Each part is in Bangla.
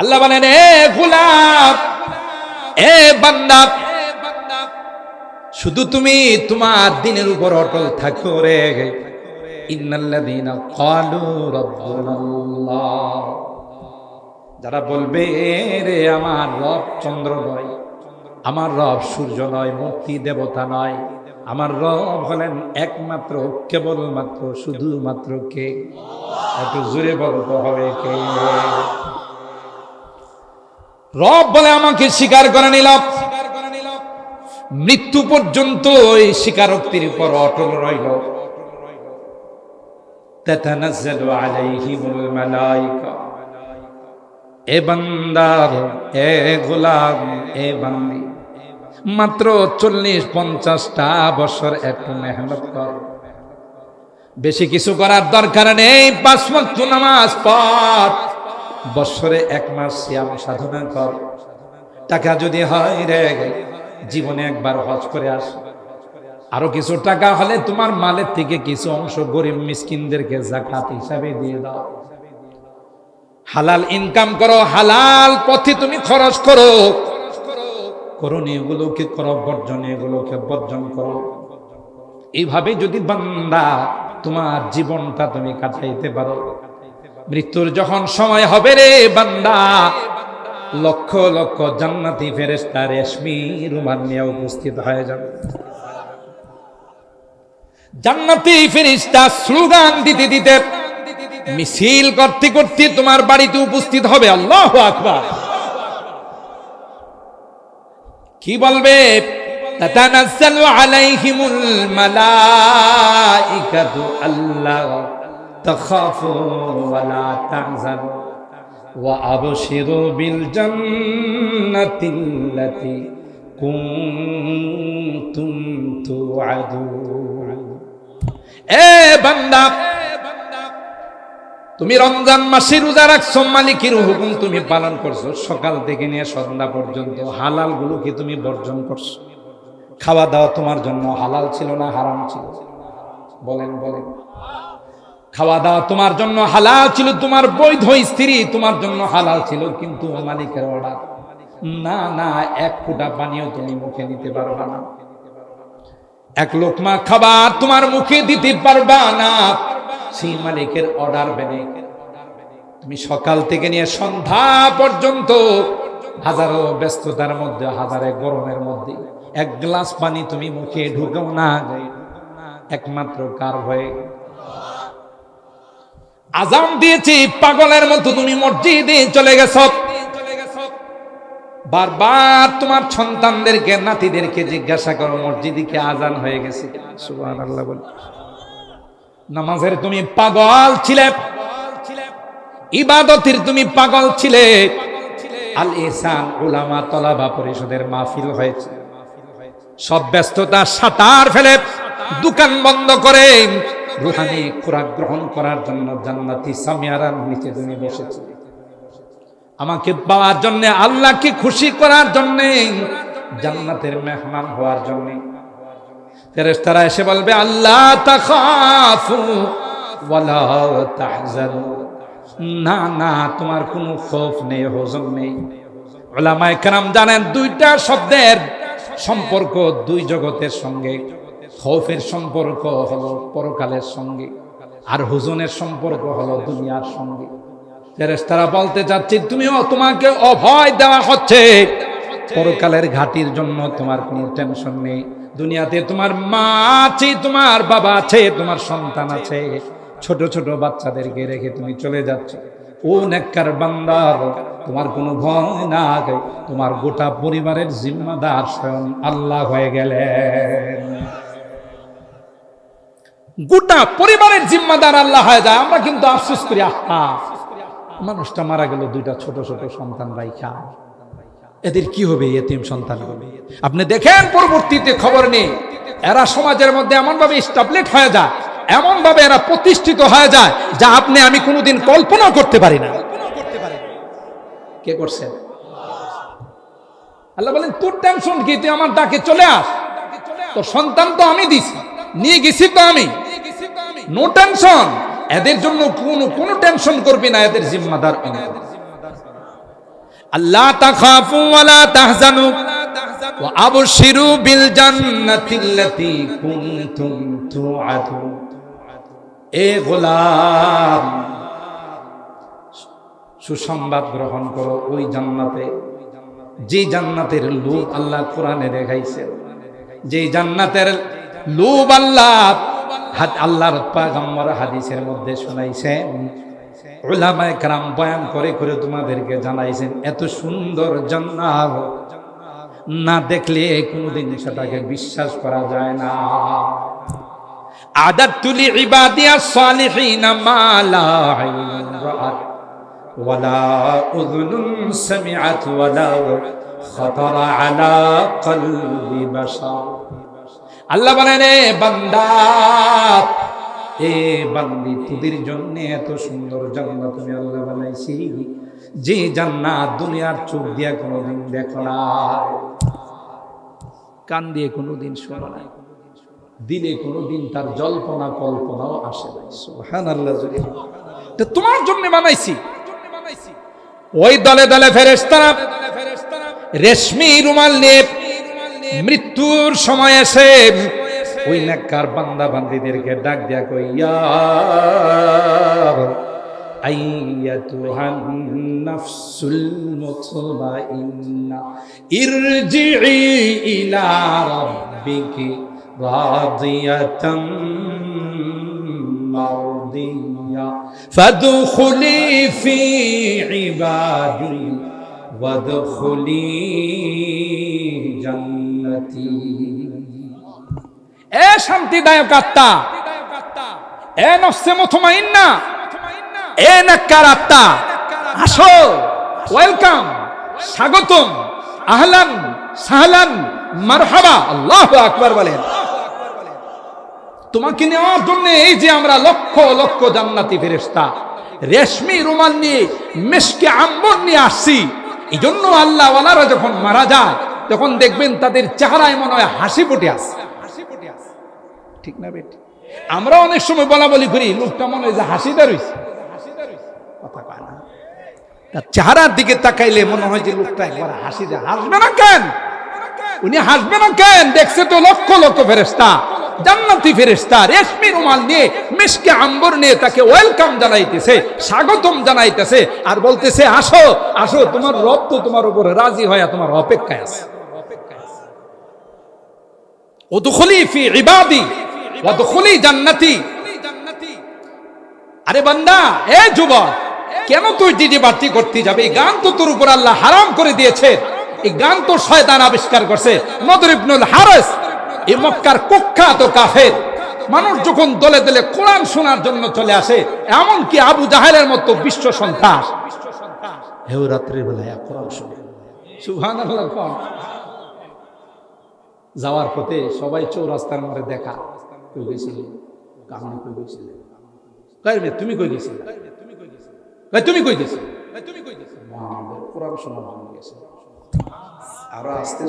আল্লাহ বলেন, এ গুলাম, এ বান্দা, শুধু তুমি তোমার দিনের উপর অটল থাকো রে। যারা বলবে রে আমার রব চন্দ্র নয়, আমার রব সূর্য নয় মুক্তি দেবতা নয়, আমার রব হলেন একমাত্র, কেবলমাত্র, শুধুমাত্র কে? একটু জোরে বলতে হবে কে? রব বলে আমাকে স্বীকার করে নিলাম। মৃত্যু পর্যন্ত এই স্বীকারোক্তির উপর অটল রইল। মাত্র চল্লিশ পঞ্চাশটা বছর একটু মেহনত কর। বেশি কিছু করার দরকার নেই। পাঁচ নামাজ পড়। বছরে এক মাস সিয়াম সাধনা কর। টাকা যদি হয় রে, জীবনে একবার হজ করে আস। আরও কিছু টাকা হলে তোমার মালের থেকে কিছু অংশ গরিব মিসকিনদেরকে জাকাত হিসাবে দিয়ে দাও। হালাল ইনকাম করো, হালাল পথে তুমি খরচ করো। করণীয় এগুলোকে, করো বর্জন এগুলোকে, বর্জন করো। এইভাবে যদি বান্দা তোমার জীবনটা তুমি কাটাইতে পারো মৃত্যুর যখন সময় হবে রে বান্দা, লক্ষ লক্ষ জান্নাতি ফেরেস্তা রেশমি রুমান নিয়ে উপস্থিত হয়ে যাবে। জান্নাতি ফেরিস্তা স্লোগান দিতে দিতে মিছিল করতে করতে তোমার বাড়িতে উপস্থিত হবে। আল্লাহ আকবার। কি বলবে? তাতানাজ্জালু আলাইহিমুল মালাইকাতু আল্লাহ। تخافوا ولا تحزنوا وأبشروا بالجنة التي كنتم توعدون এ বান্দা তুমি রমজান মাসে রোজা রাখছো মালিকের হুকুম তুমি পালন করছো সকাল থেকে নিয়ে সন্ধ্যা পর্যন্ত হালাল গুলোকে তুমি বর্জন করছো খাওয়া দাওয়া তোমার জন্য হালাল ছিল না হারাম ছিল বলেন বলেন খাওয়া দাওয়া তোমার জন্য হালাল ছিল, তোমার বৈধ স্ত্রী তোমার জন্য হালাল ছিল, কিন্তু মালিকের অর্ডার। না না, এক ফুটা পানিও তুমি মুখে নিতে পারবা না। এক লোকমা খাবার তোমার মুখে দিতে পারবা না, সেই মালিকের অর্ডার বেনে। তুমি সকাল থেকে নিয়ে সন্ধ্যা পর্যন্ত হাজারো ব্যস্ততার মধ্যে, হাজারে গরমের মধ্যে এক গ্লাস পানি তুমি মুখে ঢুকাও না, একমাত্র কার ভয়ে আজাম দিয়েছি, পাগলের মতো তুমি মসজিদে চলে গেছ। বারবার তোমার সন্তানদেরকে, নাতিদেরকে জিজ্ঞাসা করো, মসজিদে কি আজান হয়ে গেছে? সুবহানাল্লাহ বলে। নামাজের তুমি পাগল ছিলে। ইবাদতের তুমি পাগল ছিলে। আল ইহসান উলামা তলাবা পরিষদের মাহফিল হয়েছে। সব ব্যস্ততা সাতার ফেলে, দোকান বন্ধ করে রুহানি খোরাক গ্রহণ করার জন্য জান্নাতি সামিয়ারার নিচে তুমি বসেছি আমাকে পাওয়ার জন্য, আল্লাহকে খুশি করার জন্য, জান্নাতের মেহমান হওয়ার জন্য। ফেরেশতারা এসে বলবে, আল্লাহ তাখাফু ওয়ালা তাহজানু। না না, তোমার কোনো খৌফ নেই, হজম নেই। ওলামায়ে কেরাম জানেন, দুইটা শব্দের সম্পর্ক দুই জগতের সঙ্গে। খৌফের সম্পর্ক হলো পরকালের সঙ্গে, আর হুজনের সম্পর্ক হলো দুনিয়ার সঙ্গে। ফেরেশতারা বলতে চাচ্ছি তুমিও তোমাকে অভয় দেওয়া হচ্ছে। পরকালের ঘাটির জন্য তোমার কোনো টেনশন নেই। দুনিয়াতে তোমার মা আছে, তোমার বাবা আছে, তোমার সন্তান আছে। ছোট ছোট বাচ্চাদেরকে রেখে তুমি চলে যাচ্ছ। ও নেককার বান্দার তোমার কোনো ভয় না তোমার গোটা পরিবারের জিম্মাদার স্বয়ং আল্লাহ হয়ে গেলেন। গোটা পরিবারের জিম্মাদার আল্লাহ হয়ে যায়। আমরা কিন্তু আফসোস করি, আহা। মানুষটা মারা গেল, দুইটা ছোট ছোট সন্তান রাইখা। এদের কি হবে, এতিম সন্তান? হবে আপনি দেখেন, পরবর্তীতে খবর নেই এরা সমাজের মধ্যে এমন ভাবে স্টাবলেট হয়ে যায় এমন ভাবে এরা প্রতিষ্ঠিত হয়ে যায়, যা আপনি, আমি কোনোদিন কল্পনা করতে পারি না। কে করছেন আল্লাহ বলেন, তোর টেনশন কি? তুই আমার ডাকে চলে আস। তোর সন্তান তো আমি দিছি। নিয়ে গেছি তো আমি। নো টেনশন এদের জন্য কোনো কোনো টেনশন করবি না, এদের জিম্মাদার আল্লাহ তাখাফু তাহজানু ওয়া আবশিরু বিল কুনতুম তুআদুন এ গোলাম, সুসংবাদ গ্রহণ করো ওই জান্নাতে। যে জান্নাতের লোভ আল্লাহ কোরআনে দেখাইছে যে জান্নাতের লোভ আল্লাহ হাত আল্লাহর পাগম্বর হাদিসের মধ্যে শোনাইছেন ওলামায় কারাম বয়ান করে করে তোমাদেরকে জানাইছেন এত সুন্দর জান্নাত না দেখলে কোনোদিন সেটাকে বিশ্বাস করা যায় না আদাত তুলি ইবাদিয়া সালিহিনা মালা আইনুন রাআত ولا أذن سمعت ولا خطر على قلب بشر আল্লাহ বলেন বান্দা, এ বান্দি, তোদের জন্য এত সুন্দর জান্নাত তুমি আল্লাহ বানাইছি, যে জান্নাত দুনিয়ার চোখ দিয়া কোনোদিন দেখো না। কান দিয়ে কোনোদিন শোনো নাই দিলে কোনোদিন তার জল্পনা, কল্পনাও আসে নাই সুবহানাল্লাহ তো তোমার জন্য বানাইছি। ওই দলে দলে ফেরেস্তারা রেশমি রুমাল নিয়ে মৃত্যুর সময় এসে ওই নাক্কার বান্দা বান্দিদেরকে ডাক দিয়া কইয়া أيتها النفس المطمئنة ارجعي إلى ربك راضية مرضية فادخلي في عبادي وادخلي جنتي শান্তিদায়ক আত্মা, এ এ নাক্কার আত্মা। আসো, ওয়েলকাম, স্বাগতম, আহলান, সাহলান, মারহাবা। আল্লাহু আকবার বলেন। তোমাকে নেওয়ার জন্য এই যে আমরা লক্ষ লক্ষ জান্নাতি ফেরেশতা, রেশমি, রুমাল নিয়ে মেশকে আম্বর নিয়ে আসছি এই জন্য আল্লাহ ওয়ালারা যখন মারা যায় তখন দেখবেন তাদের চেহারায় মনে হয় হাসি ফুটে আছে। হাসি ফুটে আসে ঠিক না বেটি? আমরা অনেক সময় বলা বলি করি লোকটা মনে হয় যে হাসিদার হইছে। কথা কয় না। তার চেহারার দিকে তাকাইলে মনে হয় যে লোকটা একবার হাসি দেয়। হাসবে না কেন? উনি হাসবে না কেন? দেখছে তো লক্ষ লক্ষ ফেরেস্তা জান্নাতি ফেরেস্তা রেশমি রুমাল নিয়ে মিশকে আম্বর নিয়ে তাকে ওয়েলকাম জানাইতেছে স্বাগতম জানাইতেছে আর বলতেছে আসো আসো তোমার রব তো তোমার উপরে রাজি হয়ে তোমার অপেক্ষায় আছে। ওদখলি ফি ইবাদি ওদখলি জান্নাতি। আরে বান্দা এ যুবক কেন তুই ডিডি বাড়তি করতে যাবে? এই গান তো তোর উপর আল্লাহ হারাম করে দিয়েছে। এই গান তো শয়তান আবিষ্কার করছে। নদর ইবনুল হারেস এই মক্কার কুখ্যাত কাফের মানুষ যখন দলে দলে কোরআন শোনার জন্য চলে আসে এমন কি আবু জাহেলের মতো বিশ্ব সন্ত্রাস হেউ রাত্রির বেলায় কোরআন শুনে। সুভান যাওয়ার পথে সবাই চৌরাস্তার মধ্যে দেখা। কই গেছিলে? কামনে কই গেছিলে? কই রে, তুমি কই গেছিলে? ভাই তুমি কই গেছিলে? তুমি কই গেছিলে কোরআন শোনার জন্য গেছে। আরও আসতে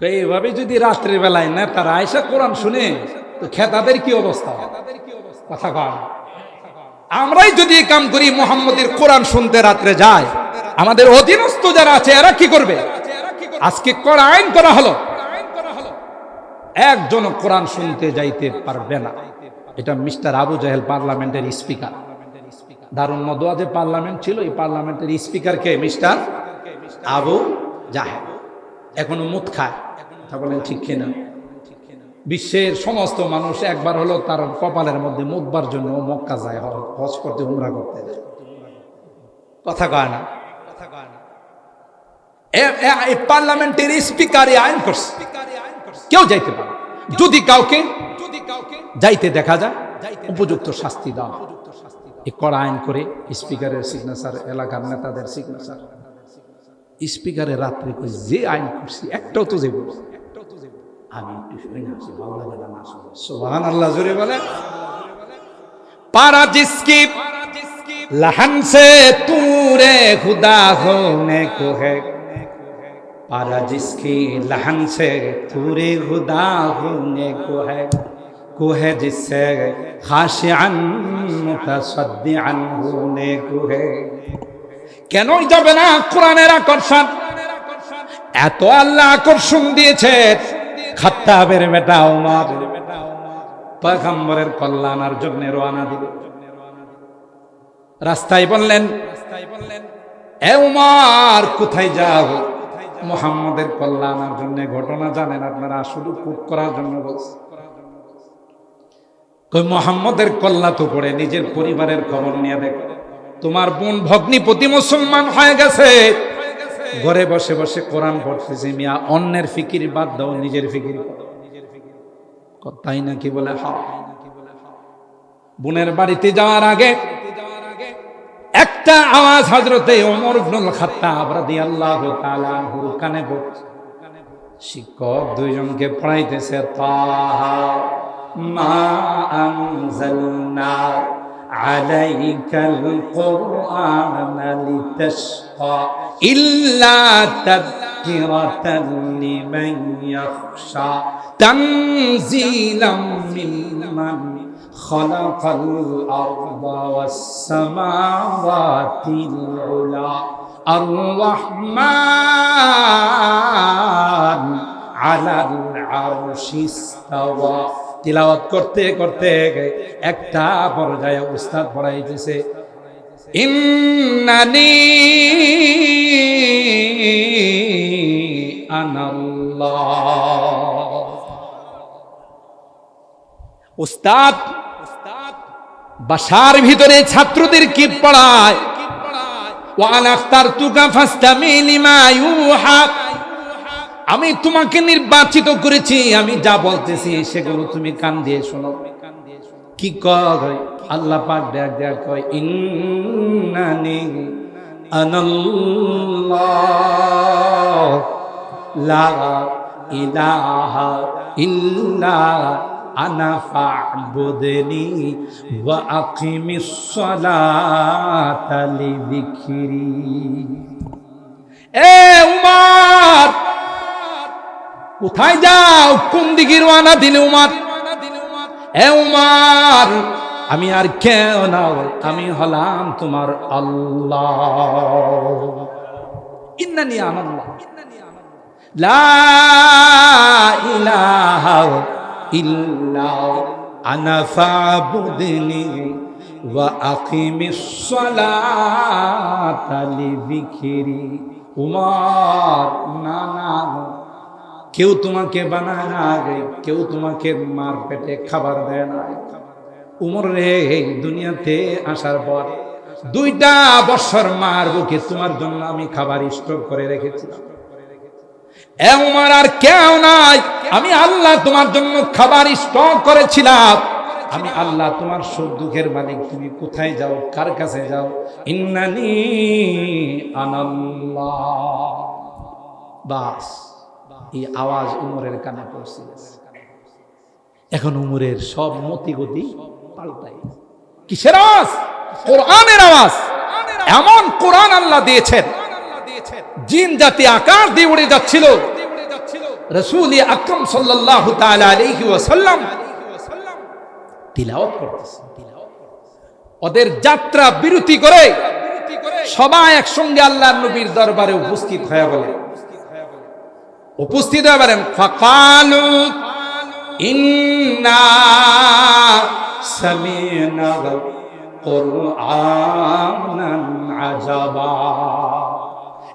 কই এভাবে যদি রাত্রের বেলায় না তারা আয়সা কোরআন শুনে, তো খেতাদের কি অবস্থা? কথা কয়। আমরাই যদি কাম করি, মোহাম্মদের কোরআন শুনতে রাত্রে যায়, আমাদের অধীনস্থ যারা আছে, এরা কি করবে? আজকে করা আইন করা হলো। একজন কোরআন শুনতে যাইতে পারবে না। এটা মিস্টার আবু জাহেল পার্লামেন্টের স্পিকার। দারুণ মদোয়া যে পার্লামেন্ট ছিল। এই পার্লামেন্টের স্পিকারকে মিস্টার আবু জাহেল। এখনও মুখ খায়। বলেন ঠিক কিনা? বিশ্বের সমস্ত মানুষ একবার হলো তার কপালের মধ্যে মুখবার জন্য মক্কা যায়, হজ করতে, উমরা করতে যায়। কথা কয় না? পার্লামেন্টের স্পিকারে আইন করছে। কেউ যাইতে পারে যদি কাউকে যাইতে দেখা যায়, উপযুক্ত শাস্তি দেওয়া এ কড়া আইন করে স্পিকারের সিগনেচার এলাকার নেতাদের সিগনেচার স্পিকারে রাত্রে যে আইন করছি, একটাও তো যে আমি একটু শুনে আসি সোহান বলে পারা তুরে, খুদা হোনে কোহে। पारा जिसकी लहन से पूरे खुदा होने को है কুহে জিসে খাশিআন মুতাসাদ্দিআন হুনে কুহে কেনই যাবে না কোরআনের আকর্ষণ এত আল্লাহ আকর্ষণ দিয়েছে খাত্তাবের বেটা উমর পয়গম্বরের কল্যাণার জন্য রওনা দিল রাস্তায় বললেন এ উমার কোথায় যাও মোহাম্মদের কল্যাণের জন্য ঘটনা জানেন আপনারা, শুধু কুক করার জন্য বলছে। কই মোহাম্মদের কল্লা তো করে নিজের পরিবারের খবর নিয়ে দেখ। তোমার বোন ভগ্নিপতি মুসলমান হয়ে গেছে। ঘরে বসে বসে কোরআন পড়তেছে মিয়া, অন্যের ফিকির বাদ দাও, নিজের ফিকির তাই নাকি বলে হা বোনের বাড়িতে যাওয়ার আগে একটা আওয়াজ হজরতে ওমর ইবনুল খাত্তাব রাদিয়াল্লাহু তাআলা আনহুর কানে শিক্ষক দুইজনকে পড়াইতেছে, তাহা মা আনজালনা আলাইকাল কুরআনা লিতাশকা ইল্লা তাযকিরাতান লিমান ইয়াখশা তানজিলাম মিম্মান خلق الأرض والسماوات العلى الرحمن على العرش استوى তিলাওয়াত করতে করতে একটা পর্যায়ে উস্তাদ পড়াইতেছে ইন্নানি আনাল্লাহ উস্তাদ বাসার ভিতরে ছাত্রদের কি পড়ায়? ওয়ান আখতার তুকা ফাস্তামি লিমা ইউহা। আমি তোমাকে নির্বাচিত করেছি, আমি যা বলতেছি সেগুলো তুমি কান দিয়ে শোনো। কি কয়? আল্লাহ পাক দেখ দেখ, কয়, ইন্নানি আনাল্লাহ লা ইলাহা ইল্লা আনা ফা'বুদনি ওয়া আকিমিস সালাতা লিযিকরি। এ উমার, কোথায় যাও? কোন দিকে রওনা দিলে উমার? এ উমার, আমি আর কেউ না আমি হলাম তোমার আল্লাহ। ইন্নানি আনাল্লাহ। লা ইলাহা কেউ তোমাকে বানায় না কেউ তোমাকে মার পেটে খাবার দেয় না উমর রে দুনিয়াতে আসার পর দুইটা বছর মার বুকে তোমার জন্য আমি খাবার স্টক করে রেখেছিলাম। এ উমার, আর কেউ নাই। আমি আল্লাহ তোমার জন্য খাবার স্টক করেছিলাম। আমি আল্লাহ তোমার সুখ দুঃখের মালিক। তুমি কোথায় যাও? কার কাছে যাও? ইন্নানি আনাল্লাহ। বাস, এই আওয়াজ উমরের কানে পড়ছিল এখন উমরের সব মতি গতি পাল্টাই। কিসের আওয়াজ? কোরআনের আওয়াজ। এমন কোরআন আল্লাহ দিয়েছেন। জিন জাতি আকাশ দিয়ে উড়ে যাচ্ছিল। রসুল আকরম তিলাওয়াত করতেছে। ওদের যাত্রা বিরতি করে সবাই একসঙ্গে আল্লাহ নবীর দরবারে উপস্থিত হয়ে বলে উপস্থিত হয়ে বলেন ফাকালু ইন্না সামিনা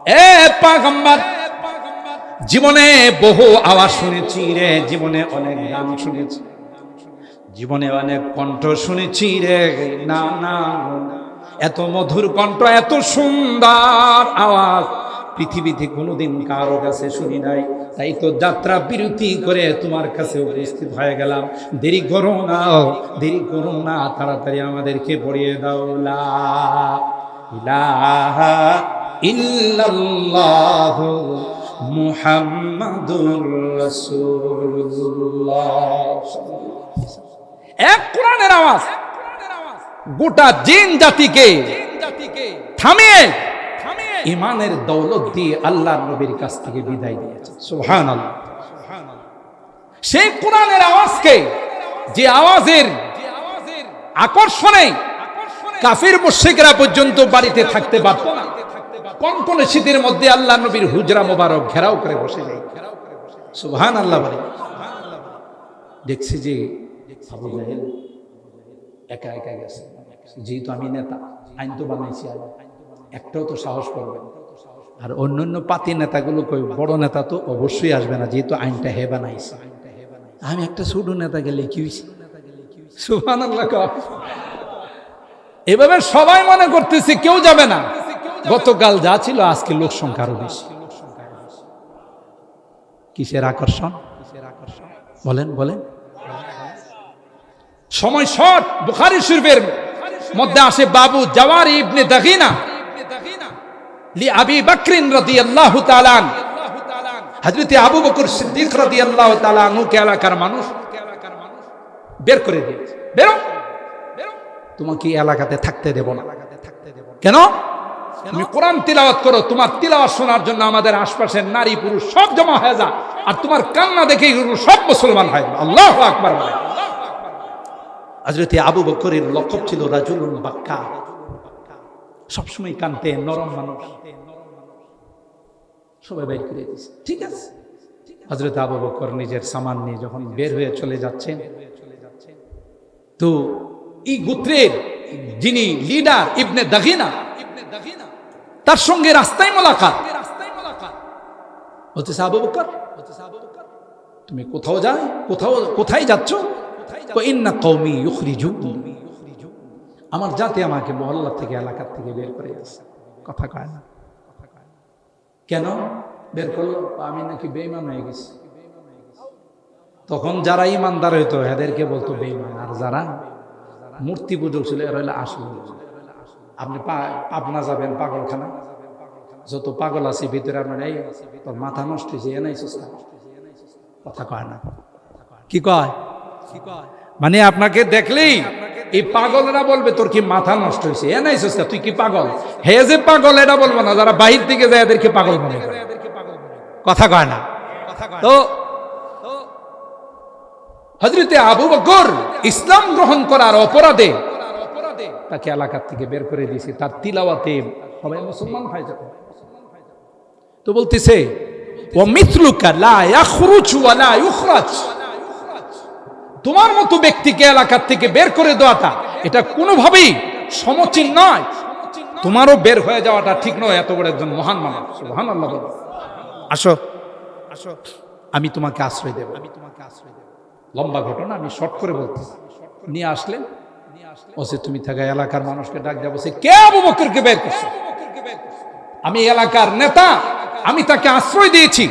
এ জীবনে বহু আওয়াজ শুনেছি রে, জীবনে অনেক গান শুনেছি। জীবনে অনেক কণ্ঠ শুনেছি রে, না না, এত মধুর কণ্ঠ, এত সুন্দর আওয়াজ। পৃথিবীতে কোনোদিন কারও কাছে শুনি নাই। তাই তো যাত্রা বিরতি করে তোমার কাছে উপস্থিত হয়ে গেলাম। দেরি করো না, দেরি করো না, তাড়াতাড়ি আমাদেরকে পড়িয়ে দাও। লা ইলাহা ইল্লাল্লাহ মুহাম্মাদুর রাসূলুল্লাহ। এক কোরআনের আওয়াজ, গোটা জিন জাতিকে থামিয়ে ইমানের দৌলত দিয়ে আল্লাহ নবীর কাছ থেকে বিদায় দিয়েছে সুহান সেই কোরআনের আওয়াজকে যে আওয়াজের আকর্ষণে কাফির মুশরিকরা পর্যন্ত বাড়িতে থাকতে পারত না কনকনে শীতের মধ্যে আল্লাহ নবীর হুজরা মোবারক ঘেরাও করে বসে যায়। সুবহান আল্লাহ বলে। দেখছি যে একা একা গেছে। যেহেতু আমি নেতা, আইন তো বানাইছি একটাও তো সাহস করবে। আর অন্যান্য পাতি নেতাগুলো কই, বড় নেতা তো অবশ্যই আসবে না, যেহেতু আইনটা হে বানাইছে। আমি একটা ছোট নেতা গেলে কি হয়েছে সুবহানাল্লাহ কও। এভাবে সবাই মনে করতেছে কেউ যাবে না। গতকাল যা ছিল, আজকে লোক সংখ্যা আরও বেশি। কিসের আকর্ষণ? বলেন বলেন। সময় শর্ট বুখারি শরীফের মধ্যে আসে বাবু জাওয়ার ইবনে দাগিনা লি আবি বকরিন রাদিয়াল্লাহু তাআলা। হযরতে আবু বকর সিদ্দিক রাদিয়াল্লাহু তাআলা কে এলাকার মানুষ বের করে দিয়েছে। বেরো। তোমাকে এলাকাতে থাকতে দেব না। কেন? তুমি কোরআন তিলাওয়াত করো, তোমার তিলাওয়াত শোনার জন্য আমাদের আশপাশের নারী, পুরুষ সব জমা হয়ে যা আর তোমার কান্না দেখে সব মুসলমান হয় আল্লাহ আকবার হজরতে আবু বকরের লক্ষব ছিল রাজুলুন বাক্কা সবসময় কানতে নরম মানুষ। সবাই বাইর করে দিয়েছে ঠিক আছে। হজরত আবু বকর নিজের সামান নিয়ে যখন বের হয়ে চলে যাচ্ছেন, তো এই গোত্রের যিনি লিডার ইবনে দাগিনা তার সঙ্গে রাস্তায় মোলাকাত। বলতেছে আবু বকর। তুমি কোথাও যাও, কোথাও, কোথায় যাচ্ছ? আমার জাতি আমাকে মহল্লা থেকে, এলাকার থেকে বের করে আসছে কথা কয় না। কেন? বের করল? আমি নাকি বেইমান হয়ে গেছি। তখন যারা ইমানদার হইতো, এদেরকে বলতো বেইমান আর যারা মূর্তি পূজক ছিল, এরা হইলে আসল আপনি পাবনা যাবেন, পাগলখানা। যত পাগল আছে, ভিতরে আপনার এই, তোর মাথা নষ্ট হয়েছে, এ নাই কথা কয় না। কি কয়? মানে আপনাকে দেখলেই এই পাগলরা বলবে, তোর কি মাথা নষ্ট হয়েছে, এ নাই সস্তা তুই কি পাগল? হে যে পাগল, এটা বলব না, যারা বাহির থেকে যায়, এদেরকে পাগল মনে করে। কথা কয় না। তো হজরতে আবু বকর ইসলাম গ্রহণ করার অপরাধে তাকে এলাকার থেকে বের করে দিয়েছে। তার তিলাওয়াতে সবাই মুসলমান হয়ে যাবে। তো বলতেছে তোমার মতো ব্যক্তিকে এলাকার থেকে বের করে দেওয়াটা, এটা কোনোভাবেই সমচীন নয়। তোমারও বের হয়ে যাওয়াটা ঠিক নয়, এত বড় একজন মহান মানুষ। মহান আল্লাহ। আসো। আসো। আমি তোমাকে আশ্রয় দেব। আমি তোমাকে আশ্রয় দেব। লম্বা ঘটনা, আমি শর্ট করে বলতেছি। নিয়ে আসলেন। ওসে তুমি থাকা এলাকার মানুষকে ডাক দেবো সে কে আবু বকরকে বের করছে? আমি এলাকার নেতা আমি তাকে আশ্রয় দিয়েছি।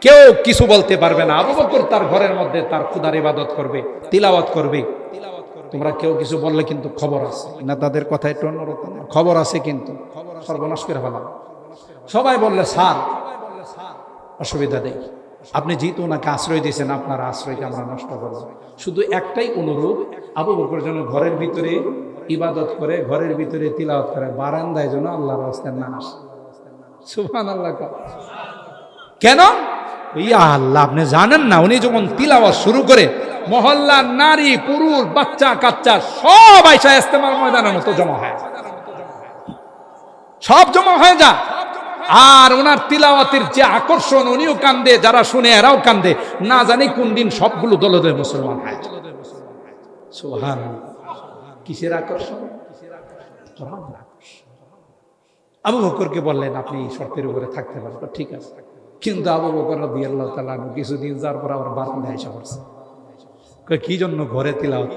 কেউ কিছু বলতে পারবে না। আবু বকর তার ঘরের মধ্যে তার খুদার ইবাদত করবে তিলাওয়াত করবে। তোমরা কেউ কিছু বললে কিন্তু খবর আছে। নেতাদের কথা একটু অন্যরকম। খবর আছে কিন্তু সর্বনাশ করে ফেলা সবাই বললে স্যার অসুবিধা নেই। আপনি যেহেতু ওনাকে আশ্রয় দিয়েছেন আপনার আশ্রয়কে আমরা নষ্ট করব। শুধু একটাই অনুরোধ আবু বকর যেন ঘরের ভিতরে ইবাদত করে, ঘরের ভিতরে তিলাওয়াত করে, বারান্দায় যেন আল্লাহর রাস্তায় না আসে। সুবহান আল্লাহ কেন? ইয়া আল্লাহ, আপনি জানেন না, উনি যখন তিলাওয়াত শুরু করে মহল্লার নারী, পুরুষ, বাচ্চা, কাচ্চা, সব আইসা ইস্তেমার ময়দানের মতো জমা হয়। সব জমা হয়ে যা আর ওনার তিলাওয়াতের যে আকর্ষণ, উনিও কান্দে, যারা শুনে এরাও কান্দে। না জানি কোন দিন সবগুলো দলদের মুসলমান হয়। সোহান কিসের আকর্ষণ? কোরআনের আকর্ষণ। আবু বকরকে বললেন, আপনি এই শর্তের উপরে থাকতে পারবেন ঠিক আছে। কিন্তু আবু বকর রবি আল্লাহ তালা কিছুদিন যাওয়ার পর আবার বারান্দায় এসে পড়ছে। কি জন্য ঘরে তিলাওয়াত?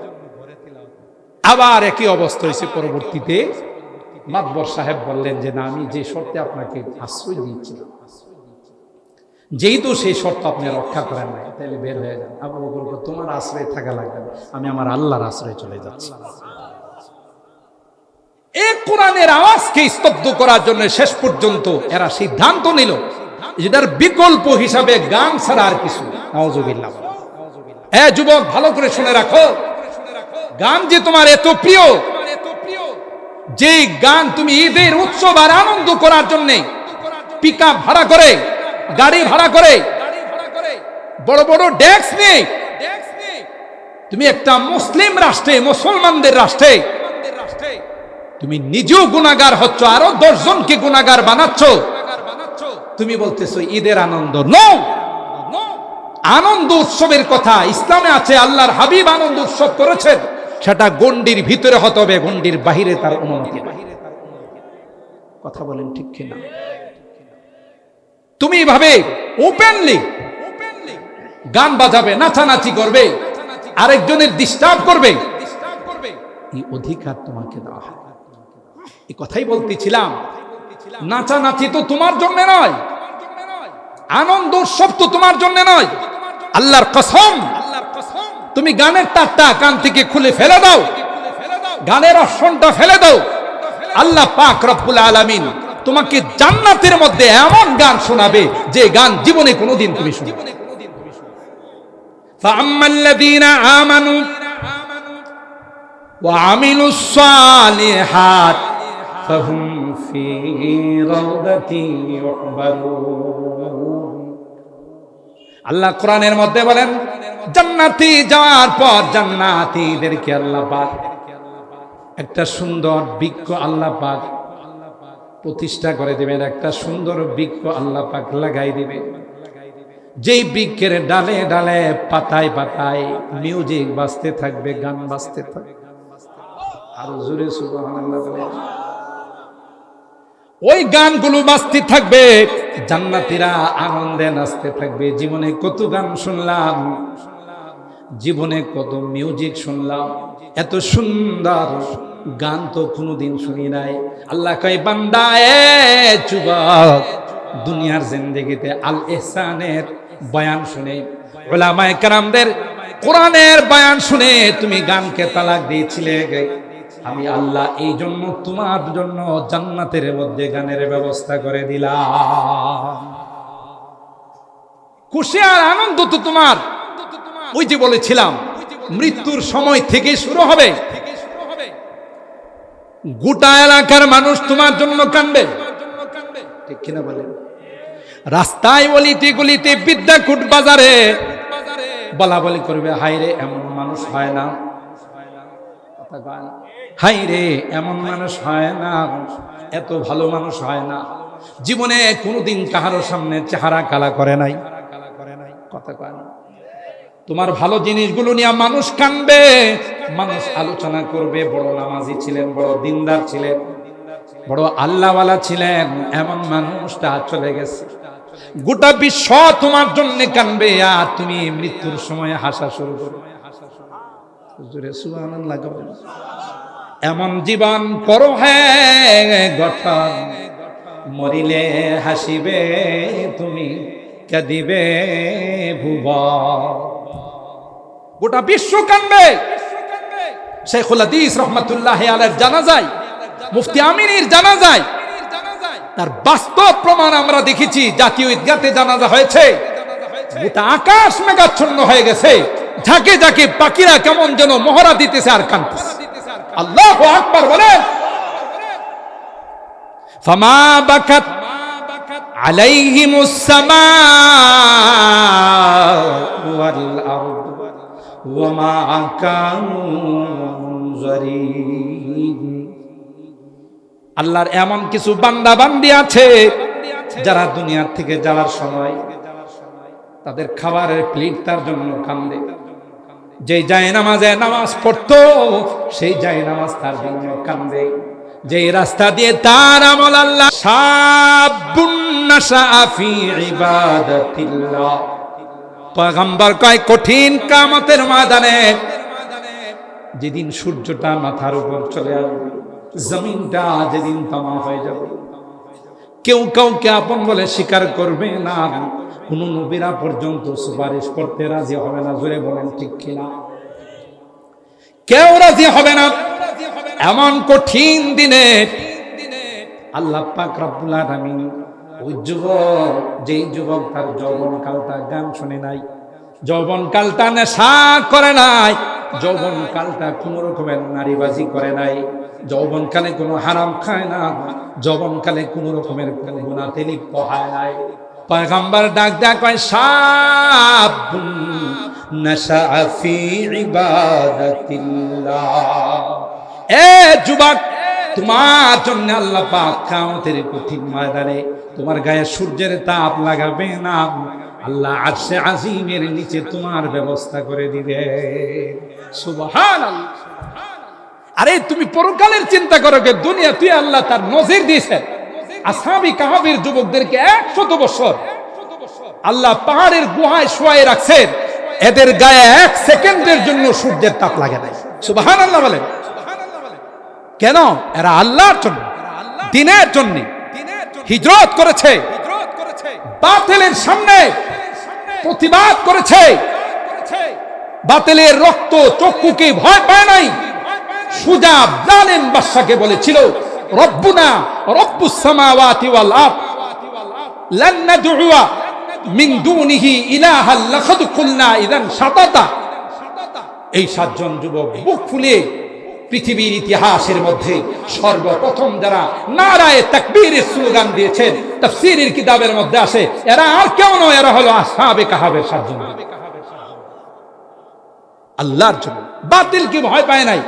আবার একই অবস্থা হয়েছে পরবর্তীতে। মাতবর সাহেব বললেন যে, না, আমি যে শর্তে আপনাকে আশ্রয় দিয়েছিলাম যেহেতু সেই শর্ত আপনি রক্ষা করেন নাই, তাহলে বের হয়ে যান। আবু বকর তোমার আশ্রয় থাকা লাগবে আমি আমার আল্লাহর আশ্রয় চলে যাচ্ছি। এই কোরআনের আওয়াজকে স্তব্ধ করার জন্য শেষ পর্যন্ত এরা সিদ্ধান্ত নিল যেটার বিকল্প হিসাবে গান ছাড়া আর কিছু নওয়াজুবিল্লাহ হ্যাঁ যুবক, ভালো করে শুনে রাখো। গান যে তোমার এত প্রিয় যে গান তুমি ঈদের উৎসব আর আনন্দ করার জন্য পিক ভাড়া করে গাড়ি ভাড়া করে। বড় বড় ডেস্ক নিয়ে তুমি একটা মুসলিম রাষ্ট্রে মুসলমানদের রাষ্ট্রে। তুমি নিজেও গুণাগার হচ্ছ আরও দশজনকে গুণাগার বানাচ্ছ। তুমি বলতেছো ঈদের আনন্দ নো। আনন্দ উৎসবের কথা ইসলামে আছে আল্লাহর হাবিব আনন্দ উৎসব করেছেন। সেটা গন্ডির ভিতরে হতে হবে গন্ডির বাহিরে তার অনুমতি নাই। কথা বলেন ঠিক কিনা? তুমি ভাবে ওপেনলি গান বাজাবে, নাচানাচি করবে, আরেকজনের ডিস্টার্ব করবে, এই অধিকার তোমাকে দেওয়া হয়। এই কথাই বলতেছিলাম, নাচানাচি তো তোমার জন্য নয়, আনন্দ উৎসব তো তোমার জন্য নয়। আল্লাহর কসম, তুমি গানের তারটা কান থেকে খুলে ফেলে দাও, গানের অপশনটা ফেলে দাও। আল্লাহ পাক রব্বুল আলামিন তোমাকে জান্নাতের মধ্যে এমন গান শোনাবে যে গান জীবনে কোনোদিন তুমি শুনবে আল্লাহ কোরআনের মধ্যে বলেন, জান্নাতি যাওয়ার পর জান্নাতিদেরকে আল্লাহ একটা সুন্দর বিজ্ঞ আল্লাহ পাক প্রতিষ্ঠা করে দিবেন, একটা সুন্দর বৃক্ষ আল্লাহ পাক লাগাই দিবেন। যেই বৃক্ষের ডালে ডালে পাতায় পাতায় মিউজিক বাজতে থাকবে, গান বাজতে থাকবে। ওই গানগুলো বাজতে থাকবে, জান্নাতীরা আনন্দে নাচতে থাকবে। জীবনে কত গান শুনলাম, জীবনে কত মিউজিক শুনলাম। এত সুন্দর গান তো কোনোদিন শুনি নাই। আল্লাহ কয়, বান্দা, এ দুনিয়ার জিন্দেগিতে আল এহসানের বয়ান শুনে, ওলামায়ে কারামদের কোরআনের বয়ান শুনে তুমি গানকে তালাক দিয়েছিলে আমি আল্লাহ এই জন্য তোমার জন্য জান্নাতের মধ্যে গানের ব্যবস্থা করে দিলাম। খুশি আর আনন্দ তো তোমার। ওই যে বলেছিলাম, মৃত্যুর সময় থেকে শুরু হবে। গোটা এলাকার মানুষ তোমার জন্য কানবে ঠিক কিনা বলেন? রাস্তায় অলিতে গলিতে বিদ্যাকুট বাজারে বলা বলি করবে হাইরে এমন মানুষ হয় না। হাই রে এমন মানুষ হয় না। এত ভালো মানুষ হয় না। জীবনে কোনোদিন কাহারো সামনে চেহারা কালা করে নাই। কথা কয় না। তোমার ভালো জিনিসগুলো নিয়ে মানুষ কানবে। মানুষ আলোচনা করবে, বড় নামাজি ছিলেন, বড় দিনদার ছিলেন, বড় আল্লাহওয়ালা ছিলেন, এমন মানুষটা চলে গেছে। গোটা বিশ্ব তোমার জন্য কানবে, আর তুমি মৃত্যুর সময় হাসা শুরু করো হুজুরে, সুবহানাল্লাহ এমন জীবন করো হ্যাঁ গঠন, মরিলে হাসিবে তুমি কে কাঁদিবে ভুব গোটা বিশ্ব কানবে। শেখুল হাদিস রহমতুল্লাহ আলের জানা যায় মুফতি আমিনীর জানা যায় তার বাস্তব প্রমাণ আমরা দেখেছি, জাতীয় ঈদগাতে জানাজা হয়েছে। গোটা আকাশ মেঘাচ্ছন্ন হয়ে গেছে। ঝাঁকে ঝাঁকে পাখিরা কেমন যেন মহড়া দিতেছে আর কানতেছে। আল্লাহ আকবার বলে ফামা বাকাত আলাইহিমুস সামা ওয়াল আরদ। وما كانوا منظرين আল্লাহর এমন কিছু বান্দা বান্দি আছে যারা দুনিয়ার থেকে যাওয়ার সময় তাদের খাবারের প্লেট তার জন্য কান্দে যে যায় নামাজে নামাজ পড়তো সেই যায় নামাজ তার জন্য কান্দে যে রাস্তা দিয়ে তার আমল আল্লাহ সাবুন নাশা ফি ইবাদাতিল্লাহ পয়গম্বর কয়, কঠিন কামতের ময়দানে যেদিন সূর্যটা মাথার উপর চলে আসবে, জমিনটা যেদিন তামা হয়ে যাবে। কেউ কাউকে আপন বলে স্বীকার করবে না। কোন নবীরা পর্যন্ত সুপারিশ করতে রাজি হবে না, জোরে বলেন ঠিক কিনা? কেউ রাজি হবে না। এমন কঠিন দিনে আল্লাহ পাক রব্বুল আলামিন ওই যুবক, যেই যুবক তার যৌবন তার গান শুনে নাই যৌবন কালটা নেশা করে নাই যৌবন কালটা কোনো রকমের নারীবাজি করে নাই, যৌবনকালে কোনো হারাম খায় না, যৌবনকালে কোনো রকমের গুণাতে লিপ্ত হয় নাই। পয়গম্বর ডাক ডাক কয়, সাবুন নেশা ফি এ যুবক, তোমার জন্য আল্লাহ পাক কাউন্টের কঠিন ময়দানে তোমার গায়ে সূর্যের তাপ লাগাবে না। আল্লাহ আরশে আজিমের নিচে তোমার ব্যবস্থা করে দিবে। আরে, তুমি পরকালের চিন্তা করো কে দুনিয়া তুই আল্লাহ তার নজির দিয়েছে। আসাবি কাহাবির যুবকদেরকে একশত বছর আল্লাহ পাহাড়ের গুহায় শোয়াই রাখছেন এদের গায়ে এক সেকেন্ডের জন্য সূর্যের তাপ লাগে নাই সুবাহান আল্লাহ বলেন। কেন? এরা আল্লাহর জন্য, দিনের জন্য। হিজরত করেছে। বাতিলের সামনে প্রতিবাদ করেছে। বাতিলের রক্ত চক্ষুকে ভয় পায় নাই। সুজা জালেম বাদশাকে বলেছিল, রব্বুনা রব্বুস সামাওয়াতি ওয়াল আরদ লান নাদউয়া মিন দুনিহি ইলাহান লাকাদ কুলনা ইদান শাতাতা। এই সাতজন যুবক বুক ফুলিয়ে পৃথিবীর ইতিহাসের মধ্যে সর্বপ্রথম যারা নারায়ে তাকবীরের স্লোগান দিয়েছেন, তাফসীরের কিতাবের মধ্যে আসে এরা আর কেউ নয়, এরা হলো আসহাবে কাহাবের সাতজন। আল্লাহর জন্য। বাতিলকে ভয় পায় নাই।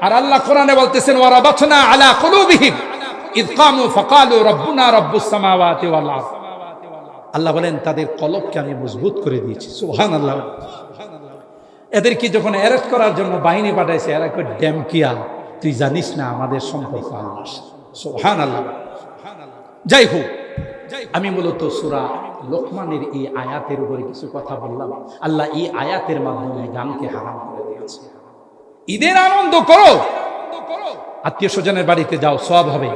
আর আল্লাহ কোরআনে বলতেছেন ওয়ারা বাছনা আলা কুলুবিহিম, ইদ কামু ফাকালু রব্বুনা রব্বুস সামাওয়াতি ওয়াল আরদ। আল্লাহ বলেন, তাদের কলবকে আমি মজবুত করে দিয়েছি। সুবহানাল্লাহ। এদেরকে যখন অ্যারেস্ট করার জন্য বাহিনী পাঠাইছে, এরা কই ড্যামকিয়া তুই জানিস না আমাদের সম্পর্ক আল্লাহ যাই হোক, আমি মূলত সুরা লোকমানের এই আয়াতের উপরে কিছু কথা বললাম। আল্লাহ এই আয়াতের মাধ্যমে গানকে হারাম করে দিয়েছে। ঈদের আনন্দ করো। আত্মীয় স্বজনের বাড়িতে যাও সব হবে।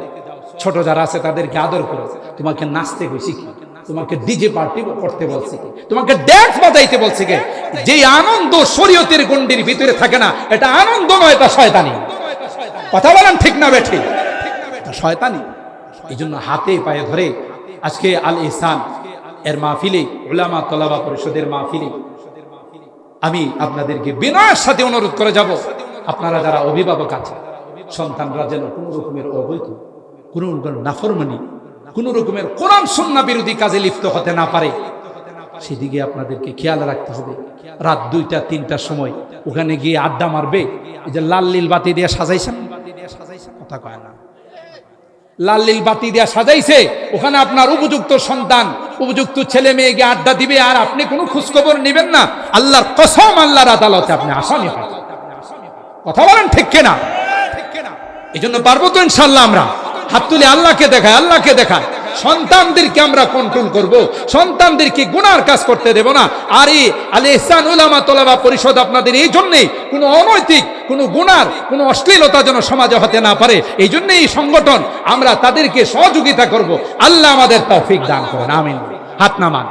ছোট যারা আছে তাদেরকে আদর করো। তোমাকে নাচতে হয়েছি কি? তোমাকে ডিজে পার্টি করতে বলছে কি? তোমাকে ড্যান্স বাজাইতে বলছে কি? যে আনন্দ শরীয়তের গণ্ডির ভিতরে থাকে না, এটা আনন্দ নয়, এটা শয়তানি। কথা বলেন ঠিক না বেঠি? শয়তানি। এই জন্য হাতে পায়ে ধরে আজকে আল ইহসান এর মাহফিলে, উলামা তলাবা পরিষদের মাহফিলে, আমি আপনাদেরকে বিনয়ের সাথে অনুরোধ করে যাব। আপনারা যারা অভিভাবক আছে সন্তানরা যেন কোনো রকমের অবৈধ, কোনো নাফরমানি কোনো রকমের কোরআন সন্না বিরোধী কাজে লিপ্ত হতে না পারে। সেদিকে আপনাদেরকে খেয়াল রাখতে হবে। রাত দুইটা, তিনটার সময় ওখানে গিয়ে আড্ডা মারবে। এই যে লাল লীল বাতি দিয়ে সাজাইছেন। কথা কয় না। লাল লীল বাতি দিয়া সাজাইছে। ওখানে আপনার উপযুক্ত সন্তান, উপযুক্ত ছেলে মেয়ে গিয়ে আড্ডা দিবে আর আপনি কোনো খোঁজখবর নেবেন না। আল্লাহর কসম, আল্লাহর আদালতে আপনি আসামি হন কথা বলেন ঠিক কিনা? এই জন্য পারব তো ইনশাল্লাহ আমরা। হাত তুলে আল্লাহকে দেখায় আল্লাহকে দেখায়। সন্তানদেরকে আমরা কন্ট্রোল করব। সন্তানদেরকে গুনার কাজ করতে দেব না। আর এই আলে ইহসান উলামা তোলাবা পরিষদ আপনাদের এই জন্যেই কোনো অনৈতিক, কোনো গুনার, কোনো অশ্লীলতা যেন সমাজে হতে না পারে, এই জন্যে এই সংগঠন আমরা তাদেরকে সহযোগিতা করব। আল্লাহ আমাদের তৌফিক দান করেন। আমিন। হাত নামান।